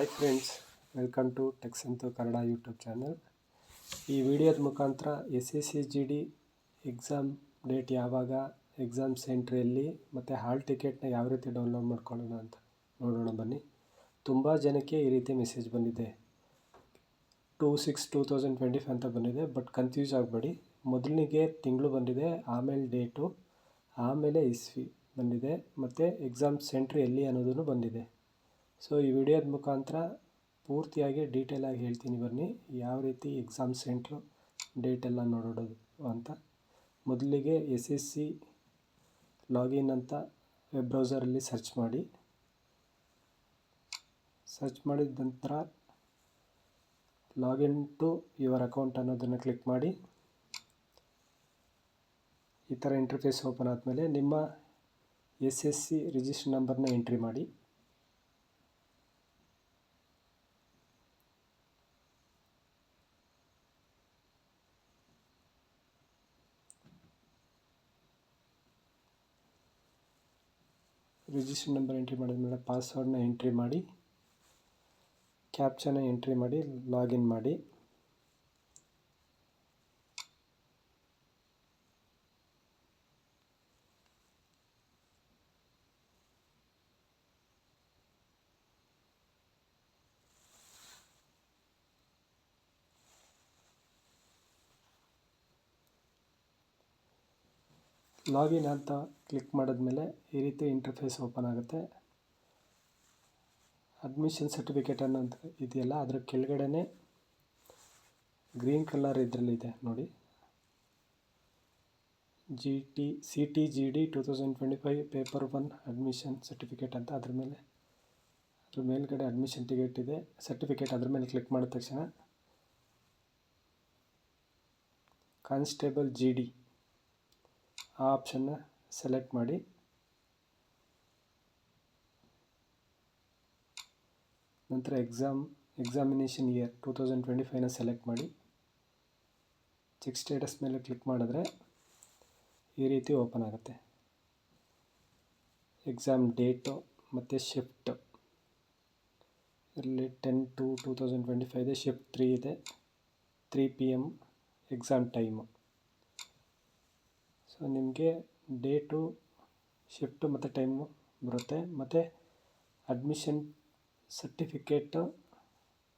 Hi friends welcome to techs ಅಂತು Kannada YouTube channel ಈ ವಿಡಿಯೋದ ಮುಖಾಂತರ S S C G D exam date ಯಾವಾಗ ಎಕ್ಸಾಮ್ ಸೆಂಟ್ರ್ ಎಲ್ಲಿ, ಮತ್ತು ಹಾಲ್ ಟಿಕೆಟ್ನ ಯಾವ ರೀತಿ ಡೌನ್ಲೋಡ್ ಮಾಡ್ಕೊಳ್ಳೋಣ ಅಂತ ನೋಡೋಣ ಬನ್ನಿ. ತುಂಬ ಜನಕ್ಕೆ ಈ ರೀತಿ ಮೆಸೇಜ್ ಬಂದಿದೆ. Two six two thousand twenty five ಅಂತ ಬಂದಿದೆ ಬಟ್ ಕನ್ಫ್ಯೂಸ್ ಆಗಬೇಡಿ. ಮೊದಲಿಗೆ ತಿಂಗಳು ಬಂದಿದೆ, ಆಮೇಲೆ ಡೇಟು ಆಮೇಲೆ ಇಸ್ವಿ ಬಂದಿದೆ, ಮತ್ತು ಎಕ್ಸಾಮ್ ಸೆಂಟ್ರ್ ಎಲ್ಲಿ ಅನ್ನೋದನ್ನು ಬಂದಿದೆ. ಸೊ ಈ ವಿಡಿಯೋದ ಮುಖಾಂತರ ಪೂರ್ತಿಯಾಗಿ ಡೀಟೇಲಾಗಿ ಹೇಳ್ತೀನಿ ಬನ್ನಿ. ಯಾವ ರೀತಿ ಎಕ್ಸಾಮ್ ಸೆಂಟ್ರು ಡೇಟೆಲ್ಲ ನೋಡೋದು ಅಂತ. ಮೊದಲಿಗೆ ಎಸ್ ಎಸ್ ಸಿ ಲಾಗಿನ್ ಅಂತ ವೆಬ್ ಬ್ರೌಸರಲ್ಲಿ ಸರ್ಚ್ ಮಾಡಿ. ಸರ್ಚ್ ಮಾಡಿದ ನಂತರ ಲಾಗಿನ್ ಟು ಯುವರ್ ಅಕೌಂಟ್ ಅನ್ನೋದನ್ನು ಕ್ಲಿಕ್ ಮಾಡಿ. ಈ ಥರ ಇಂಟರ್ಫೇಸ್ ಓಪನ್ ಆದಮೇಲೆ ನಿಮ್ಮ ಎಸ್ ಎಸ್ ಸಿ ರಿಜಿಸ್ಟರ್ ನಂಬರ್ನ ಎಂಟ್ರಿ ಮಾಡಿ. ರಿಜಿಸ್ಟರ್ ನಂಬರ್ ಎಂಟ್ರಿ ಮಾಡಿದ ಮೇಲೆ ಪಾಸ್ವರ್ಡ್ನ ಎಂಟ್ರಿ ಮಾಡಿ ಕ್ಯಾಪ್ಚನ ಎಂಟ್ರಿ ಮಾಡಿ ಲಾಗಿನ್ ಮಾಡಿ. ಲಾಗಿನ್ ಅಂತ ಕ್ಲಿಕ್ ಮಾಡಿದ್ಮೇಲೆ ಈ ರೀತಿ ಇಂಟರ್ಫೇಸ್ ಓಪನ್ ಆಗುತ್ತೆ. ಅಡ್ಮಿಷನ್ ಸರ್ಟಿಫಿಕೇಟ್ ಅನ್ನೋದು ಇದೆಯಲ್ಲ, ಅದರ ಕೆಳಗಡೆನೆ ಗ್ರೀನ್ ಕಲರ್ ಇದರಲ್ಲಿದೆ ನೋಡಿ. G T C T G D two thousand twenty five paper one admission certificate ಅಂತ ಅದ್ರ ಮೇಲೆ, ಅದ್ರ ಮೇಲ್ಗಡೆ ಅಡ್ಮಿಷನ್ ಟಿಕೆಟ್ ಇದೆ. ಸರ್ಟಿಫಿಕೇಟ್ ಅದ್ರ ಮೇಲೆ ಕ್ಲಿಕ್ ಮಾಡಿದ ತಕ್ಷಣ ಕಾನ್ಸ್ಟೇಬಲ್ ಜಿ ಡಿ ಆ ಆಪ್ಷನ್ನ ಸೆಲೆಕ್ಟ್ ಮಾಡಿ. ನಂತರ exam examination year two thousand twenty ಫೈವ್ನ select ಮಾಡಿ. ಚೆಕ್ ಸ್ಟೇಟಸ್ ಮೇಲೆ ಕ್ಲಿಕ್ ಮಾಡಿದ್ರೆ ಈ ರೀತಿ ಓಪನ್ ಆಗುತ್ತೆ. ಎಕ್ಸಾಮ್ ಡೇಟು ಮತ್ತು ಶಿಫ್ಟ್ ಇಲ್ಲಿ ten two two thousand twenty five ಇದೆ ಶಿಫ್ಟ್ ತ್ರೀ ಇದೆ. Three P M exam time ನಿಮಗೆ ಡೇಟು ಶಿಫ್ಟು ಮತ್ತು ಟೈಮು ಬರುತ್ತೆ. ಮತ್ತು ಅಡ್ಮಿಷನ್ ಸರ್ಟಿಫಿಕೇಟು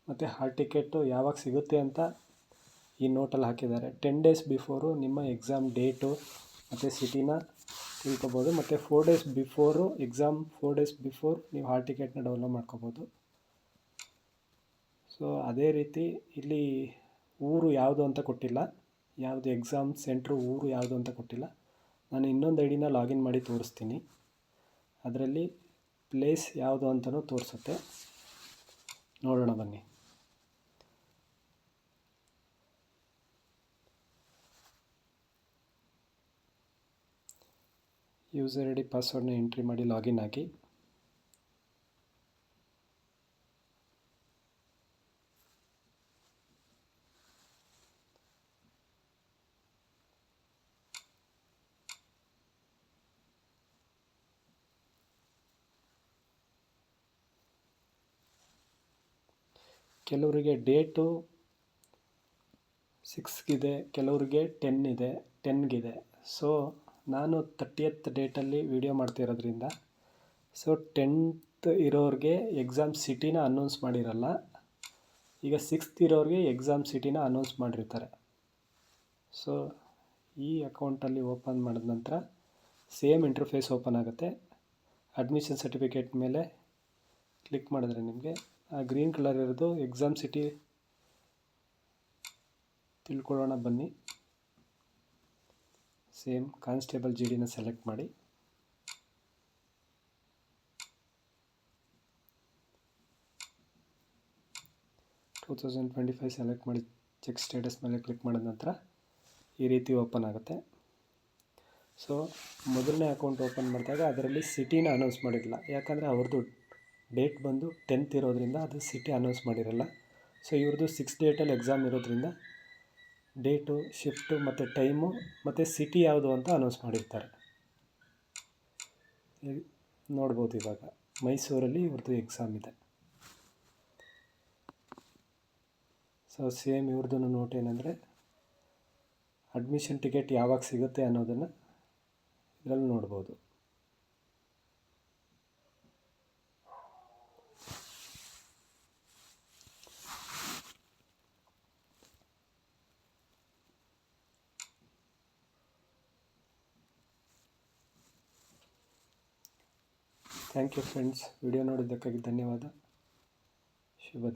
ಮತ್ತು ಹಾಲ್ ಟಿಕೆಟು ಯಾವಾಗ ಸಿಗುತ್ತೆ ಅಂತ ಈ ನೋಟಲ್ಲಿ ಹಾಕಿದ್ದಾರೆ. ಟೆನ್ ಡೇಸ್ ಬಿಫೋರು ನಿಮ್ಮ ಎಕ್ಸಾಮ್ ಡೇಟು ಮತ್ತು ಸಿಟಿನ ತಿಳ್ಕೊಬೋದು. ಮತ್ತು four days before exam four days before ನೀವು ಹಾಲ್ ಟಿಕೆಟ್ನ ಡೌನ್ಲೋಡ್ ಮಾಡ್ಕೋಬೋದು. ಸೊ ಅದೇ ರೀತಿ ಇಲ್ಲಿ ಊರು ಯಾವುದು ಅಂತ ಕೊಟ್ಟಿಲ್ಲ. ಯಾವುದು ಎಕ್ಸಾಮ್ ಸೆಂಟ್ರು ಊರು ಯಾವುದು ಅಂತ ಕೊಟ್ಟಿಲ್ಲ ನಾನು ಇನ್ನೊಂದು ಐ ಡಿನ ಲಾಗಿನ್ ಮಾಡಿ ತೋರಿಸ್ತೀನಿ. ಅದರಲ್ಲಿ ಪ್ಲೇಸ್ ಯಾವುದು ಅಂತಲೂ ತೋರಿಸುತ್ತೆ. ನೋಡೋಣ ಬನ್ನಿ. ಯೂಸರ್ ಐ ಡಿ ಪಾಸ್ವರ್ಡ್ನ ಎಂಟ್ರಿ ಮಾಡಿ ಲಾಗಿನ್ ಆಗಿ. ಕೆಲವರಿಗೆ ಡೇಟು ಸಿಕ್ಸ್ಗಿದೆ, ಕೆಲವರಿಗೆ ಟೆನ್ ಇದೆ ಟೆನ್ಗಿದೆ. ಸೊ, ನಾನು ತರ್ಟಿಯತ್ ಡೇಟಲ್ಲಿ ವೀಡಿಯೋ ಮಾಡ್ತಿರೋದ್ರಿಂದ, ಸೊ, ಟೆಂತ್ ಇರೋರಿಗೆ ಎಕ್ಸಾಮ್ ಸಿಟಿನ ಅನೌನ್ಸ್ ಮಾಡಿರಲ್ಲ, ಈಗ ಸಿಕ್ಸ್ತ್ ಇರೋರಿಗೆ ಎಕ್ಸಾಮ್ ಸಿಟಿನ ಅನೌನ್ಸ್ ಮಾಡಿರ್ತಾರೆ. ಸೊ, ಈ ಅಕೌಂಟಲ್ಲಿ ಓಪನ್ ಮಾಡಿದ ನಂತರ ಸೇಮ್ ಇಂಟರ್ಫೇಸ್ ಓಪನ್ ಆಗುತ್ತೆ. ಅಡ್ಮಿಷನ್ ಸರ್ಟಿಫಿಕೇಟ್ ಮೇಲೆ ಕ್ಲಿಕ್ ಮಾಡಿದ್ರೆ ನಿಮಗೆ ಗ್ರೀನ್ ಕಲರ್ ಇರೋದು ಎಕ್ಸಾಮ್ ಸಿಟಿ ತಿಳ್ಕೊಳ್ಳೋಣ, ಬನ್ನಿ. ಸೇಮ್ ಕಾನ್ಸ್ಟೇಬಲ್ ಜಿ ಡಿನ ಸೆಲೆಕ್ಟ್ ಮಾಡಿ. Two thousand twenty five select ಮಾಡಿ ಚೆಕ್ ಸ್ಟೇಟಸ್ ಮೇಲೆ ಕ್ಲಿಕ್ ಮಾಡಿದ ನಂತರ ಈ ರೀತಿ ಓಪನ್ ಆಗುತ್ತೆ. ಸೊ ಮೊದಲನೇ ಅಕೌಂಟ್ ಓಪನ್ ಮಾಡಿದಾಗ ಅದರಲ್ಲಿ ಸಿಟಿನ ಅನೌನ್ಸ್ ಮಾಡಿರಲಿಲ್ಲ. ಯಾಕಂದರೆ ಅವ್ರದ್ದು ಡೇಟ್ ಬಂದು ಟೆಂತ್ ಇರೋದ್ರಿಂದ ಅದು ಸಿಟಿ ಅನೌನ್ಸ್ ಮಾಡಿರಲ್ಲ. ಸೊ ಇವ್ರದ್ದು ಸಿಕ್ಸ್ ಡೇಟಲ್ಲಿ ಎಕ್ಸಾಮ್ ಇರೋದ್ರಿಂದ ಡೇಟು ಶಿಫ್ಟು ಮತ್ತು ಟೈಮು ಮತ್ತು ಸಿಟಿ ಯಾವುದು ಅಂತ ಅನೌನ್ಸ್ ಮಾಡಿರ್ತಾರೆ. ನೋಡ್ಬೋದು ಇವಾಗ. ಮೈಸೂರಲ್ಲಿ ಇವ್ರದ್ದು ಎಕ್ಸಾಮ್ ಇದೆ. ಸೊ ಸೇಮ್ ಇವ್ರದ್ದು ನೋಟ್ ಏನಂದರೆ ಅಡ್ಮಿಷನ್ ಟಿಕೆಟ್ ಯಾವಾಗ ಸಿಗುತ್ತೆ ಅನ್ನೋದನ್ನು ಇದರಲ್ಲಿ ನೋಡ್ಬೋದು. ಥ್ಯಾಂಕ್ ಯು ಫ್ರೆಂಡ್ಸ್ ವಿಡಿಯೋ ನೋಡಿದ್ದಕ್ಕಾಗಿ ಧನ್ಯವಾದ. ಶುಭ